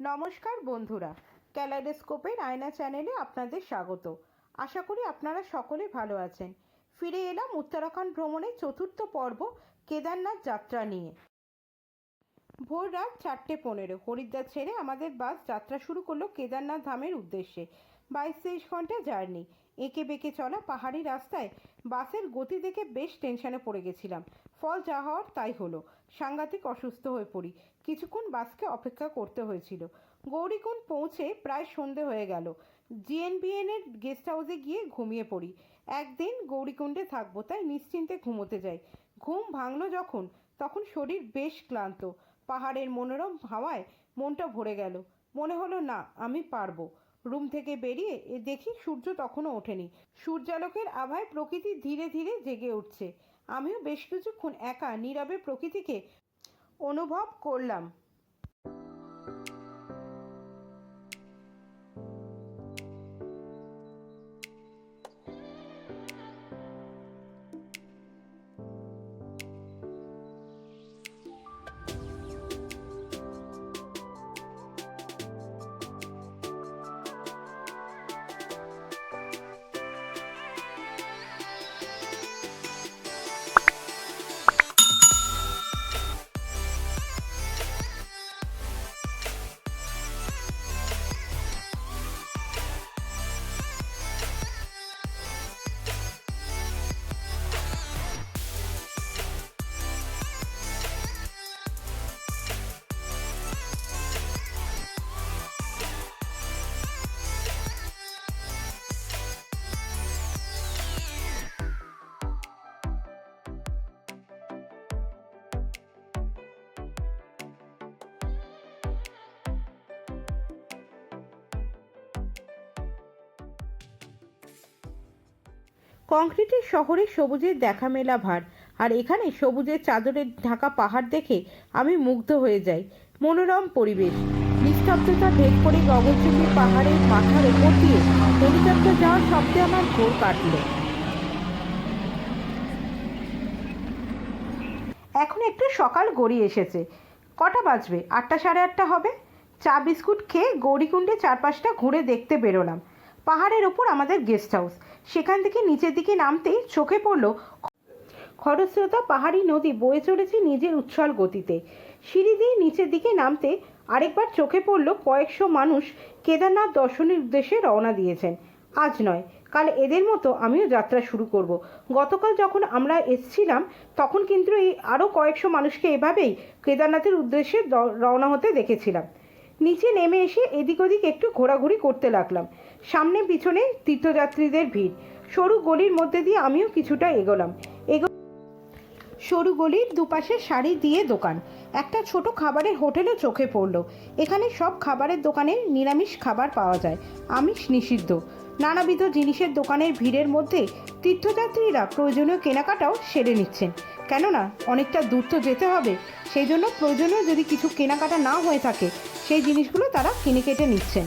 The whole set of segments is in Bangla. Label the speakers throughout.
Speaker 1: নমস্কার বন্ধুরা, ক্যালাইডোস্কোপের আয়না চ্যানেলে আপনাদের স্বাগত। আশা করি আপনারা সকলে ভালো আছেন। ফিরে এলাম উত্তরাখণ্ড ভ্রমণের চতুর্থ পর্ব, কেদারনাথ যাত্রা নিয়ে। ভোর রাত চারটে পনেরো, হরিদ্বার ছেড়ে আমাদের বাস যাত্রা শুরু করল কেদারনাথ ধামের উদ্দেশ্যে। বাইশ তেইশ ঘণ্টা জার্নি। এঁকে বেঁকে চলা পাহাড়ি রাস্তায় বাসের গতি দেখে বেশ টেনশনে পড়ে গেছিলাম। ফল যা হওয়ার তাই হলো। সাংঘাতিক অসুস্থ হয়ে পড়ি। কিছুক্ষণ বাসকে অপেক্ষা করতে হয়েছিল। গৌরীকুণ্ড পৌঁছে প্রায় সন্ধে হয়ে গেল। জিএনবিএন এর গেস্ট হাউসে গিয়ে ঘুমিয়ে পড়ি। একদিন গৌরীকুণ্ডে থাকব, তাই নিশ্চিন্তে ঘুমোতে যাই। ঘুম ভাঙলো যখন, তখন শরীর বেশ ক্লান্ত। পাহাড়ের মনোরম হাওয়ায় মনটা ভরে গেল। মনে হলো, না, আমি পারব। রুম থেকে বেরিয়ে দেখি সূর্য তখনও ওঠেনি। সূর্যালোকের আভায় প্রকৃতি ধীরে ধীরে জেগে উঠছে। আমিও বেশ কিছুক্ষণ একা নীরবে প্রকৃতিকে অনুভব করলাম। কংক্রিটের শহরে সবুজের দেখা মেলা ভার, আর এখানে সবুজের চাদরের ঢাকা পাহাড় দেখে আমি মুগ্ধ হয়ে যাই। মনোরম পরিবেশ, নিস্তব্ধতা ভেদ করে গগনচুম্বী পাহাড়ের মাথার ওপর দিয়ে হেলিকপ্টার যাওয়ার শব্দে আমার ঘোর কাটল। এখন একটু সকাল গড়িয়ে এসেছে। কটা বাজবে? আটটা সাড়ে আটটা হবে? চা, বিস্কুট খেয়ে গৌরীকুণ্ডে চারপাশটা ঘুরে দেখতে বেরোলাম। পাহাড়ের ওপর আমাদের গেস্ট হাউস। সেখান থেকে নিচের দিকে নামতেই চোখে পড়ল খরস্রোতা পাহাড়ি নদী বয়ে চলেছে নিজের উচ্ছল গতিতে। সিঁড়ি দিয়ে নিচের দিকে নামতে আরেকবার চোখে পড়ল কয়েকশো মানুষ কেদারনাথ দর্শনের উদ্দেশ্যে রওনা দিয়েছেন। আজ নয়, কাল এদের মতো আমিও যাত্রা শুরু করব। গতকাল যখন আমরা এসছিলাম, তখন কিন্তু এই আরও কয়েকশো মানুষকে এভাবেই কেদারনাথের উদ্দেশ্যে রওনা হতে দেখেছিলাম। নিচে নেমে এসে এদিক ওদিক একটু ঘোরাঘুরি করতে লাগলাম। সামনে পিছনে তীর্থযাত্রীদের ভিড়। সরু গলির মধ্যে দিয়ে আমিও কিছুটা এগোলাম। এগো সরু গলির দুপাশে শাড়ি দিয়ে দোকান। একটা ছোট খাবারের হোটেলও চোখে পড়ল। এখানে সব খাবারের দোকানে নিরামিষ খাবার পাওয়া যায়। আমিষ নিষিদ্ধ। নানাবিধ জিনিসের দোকানের ভিড়ের মধ্যে তীর্থযাত্রীরা প্রয়োজনীয় কেনাকাটাও সেরে নিচ্ছেন। কেননা, অনেকটা দূর তো যেতে হবে। সেই জন্য প্রয়োজনীয় যদি কিছু কেনাকাটা না হয়ে থাকে সেই জিনিসগুলো তারা কিনে কেটে নিচ্ছেন।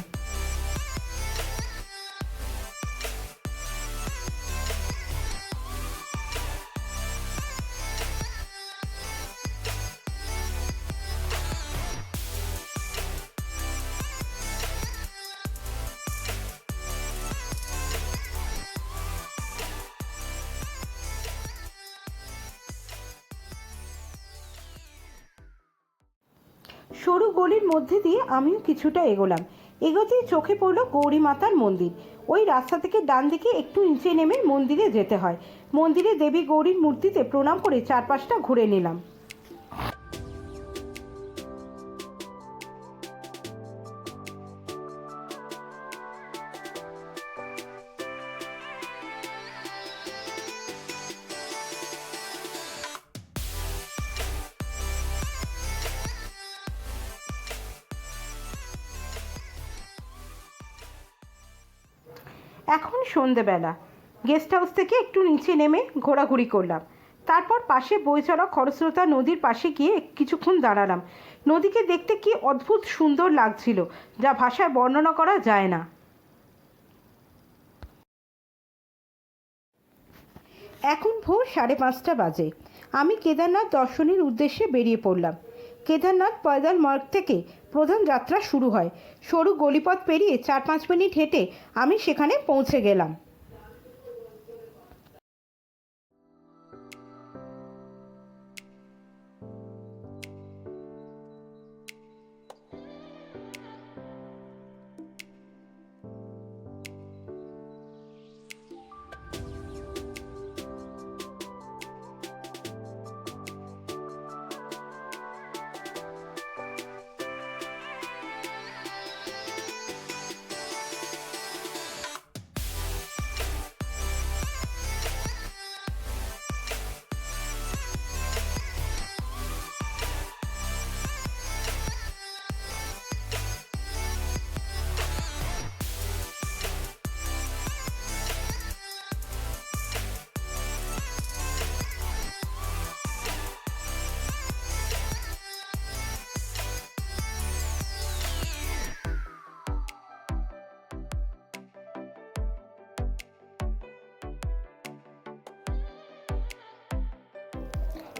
Speaker 1: সরু গলির মধ্যে দিয়ে আমিও কিছুটা এগোলাম। এগোতেই চোখে পড়ল গৌরী মাতার মন্দির। ওই রাস্তা থেকে ডান দিকে একটু নিচে নেমে মন্দিরে যেতে হয়। মন্দিরে দেবী গৌরীর মূর্তিতে প্রণাম করে চারপাশটা ঘুরে নিলাম। এখন সন্ধেবেলা। গেস্ট হাউস থেকে একটু নিচে নেমে ঘোরাঘুরি করলাম। তারপর পাশে বয়ে চলা খরস্রোতা নদীর পাশে গিয়ে কিছুক্ষণ দাঁড়ালাম। নদীকে দেখতে কি অদ্ভুত সুন্দর লাগছিল, যা ভাষায় বর্ণনা করা যায় না। এখন ভোর সাড়ে পাঁচটা বাজে। আমি কেদারনাথ দর্শনের উদ্দেশ্যে বেরিয়ে পড়লাম। কেদারনাথ পয়দাল মার্গ থেকে প্রধান যাত্রা শুরু হয়। সরু গলিপথ পেরিয়ে চার পাঁচ মিনিট হেঁটে আমি সেখানে পৌঁছে গেলাম।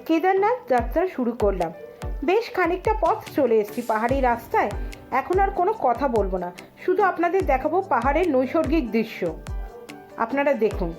Speaker 1: কেদারনাথ যাত্রা শুরু করলাম। বেশ খানিকটা পথ চলে এসেছি পাহাড়ি রাস্তায়। এখন আর কোনো কথা বলব না। শুধু আপনাদের দেখাবো পাহাড়ের নৈসর্গিক দৃশ্য। আপনারা দেখুন।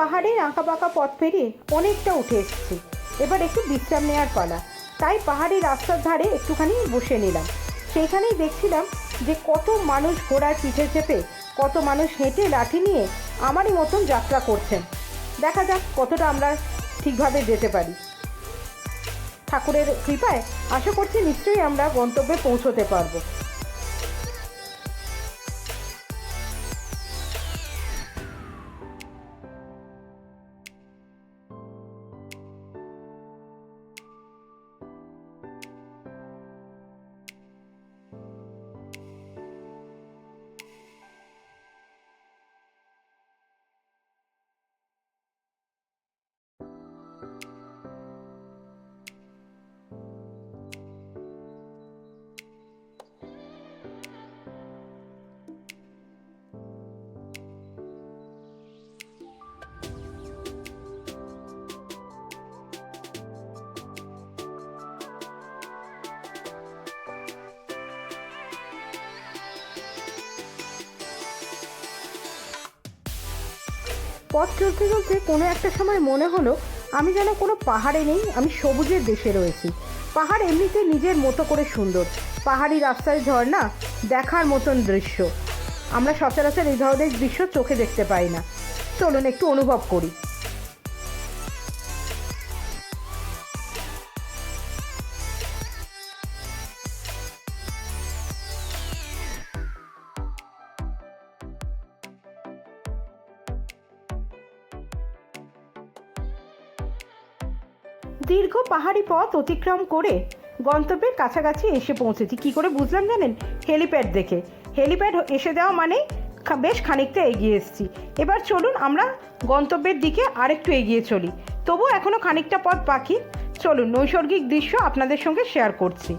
Speaker 1: পাহাড়ের আঁকা বাঁকা পথ পেরিয়ে অনেকটা উঠে এসেছি। এবার একটু বিশ্রাম নেওয়ার পালা। তাই পাহাড়ি রাস্তার ধারে একটুখানি বসে নিলাম। সেইখানেই দেখছিলাম যে কত মানুষ ঘোড়ার পিঠে চেপে, কত মানুষ হেঁটে লাঠি নিয়ে আমারই মতন যাত্রা করছেন। দেখা যাক কতটা আমরা ঠিকভাবে যেতে পারি। ঠাকুরের কৃপায় আশা করছি নিশ্চয়ই আমরা গন্তব্যে পৌঁছতে পারব। পথ চলতে চলতে কোনো একটা সময় মনে হলো, আমি যেন কোনো পাহাড়ে নেই, আমি সবুজের দেশে রয়েছি। পাহাড় এমনিতে নিজের মতো করে সুন্দর। পাহাড়ি রাস্তায় ঝর্ণা, দেখার মতন দৃশ্য। আমরা সচরাচর এই ধরনের দৃশ্য চোখে দেখতে পাই না। চলুন একটু অনুভব করি। দীর্ঘ পাহাড়ি পথ অতিক্রম করে গন্তব্যের কাছাকাছি এসে পৌঁছেছি। কি করে বুঝলাম জানেন? হেলিপ্যাড দেখে। হেলিপ্যাড এসে দেওয়া মানে বেশ খানিকটা এগিয়ে এসেছি। এবার চলুন আমরা গন্তব্যের দিকে আরেকটু এগিয়ে চলি। তবু এখনও খানিকটা পথ বাকি। চলুন নৈসর্গিক দৃশ্য আপনাদের সঙ্গে শেয়ার করছি।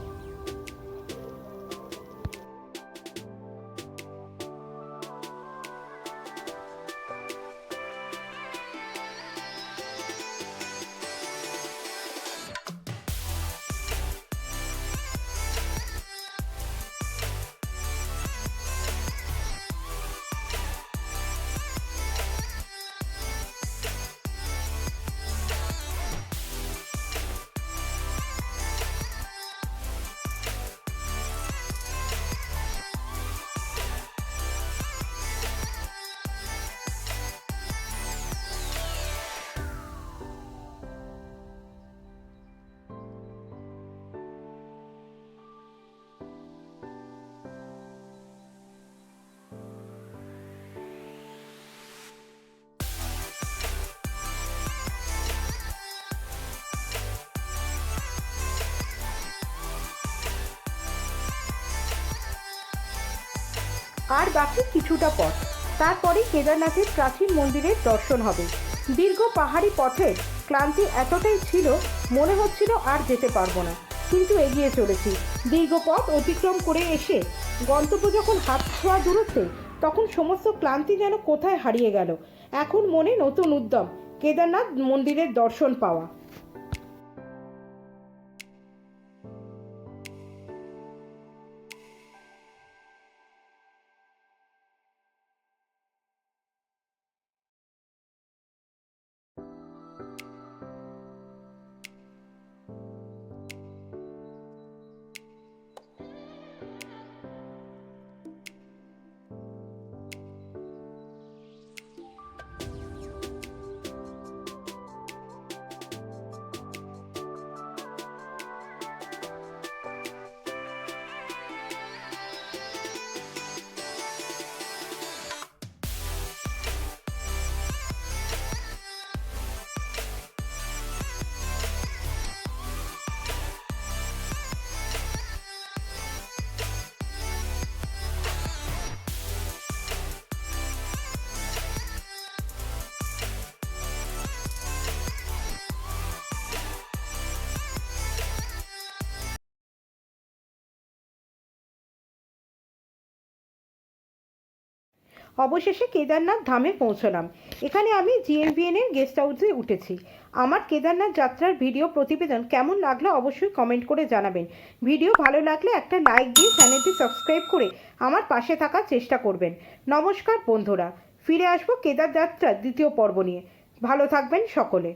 Speaker 1: আর বাকি কিছুটা পথ। তারপরে কেদারনাথের প্রাচীন মন্দিরের দর্শন হবে। দীর্ঘ পাহাড়ি পথের ক্লান্তি এতটাই ছিল, মনে হচ্ছিল আর যেতে পারব না। কিন্তু এগিয়ে চলেছি। দীর্ঘ পথ অতিক্রম করে এসে গন্তব্য যখন হাত ছোঁয়া দূরত্বে, তখন সমস্ত ক্লান্তি যেন কোথায় হারিয়ে গেল। এখন মনে নতুন উদ্যম, কেদারনাথ মন্দিরের দর্শন পাওয়া। অবশেষে কেদারনাথ ধামে পৌঁছলাম। এখানে আমি জিএমভিএনের গেস্ট হাউসে উঠেছি। আমার কেদারনাথ যাত্রার ভিডিও প্রতিবেদন কেমন লাগল অবশ্যই কমেন্ট করে জানাবেন। ভিডিও ভালো লাগলে একটা লাইক দিয়ে চ্যানেলটি সাবস্ক্রাইব করে আমার পাশে থাকার চেষ্টা করবেন। নমস্কার বন্ধুরা, ফিরে আসব কেদার যাত্রার দ্বিতীয় পর্ব নিয়ে। ভালো থাকবেন সকলে।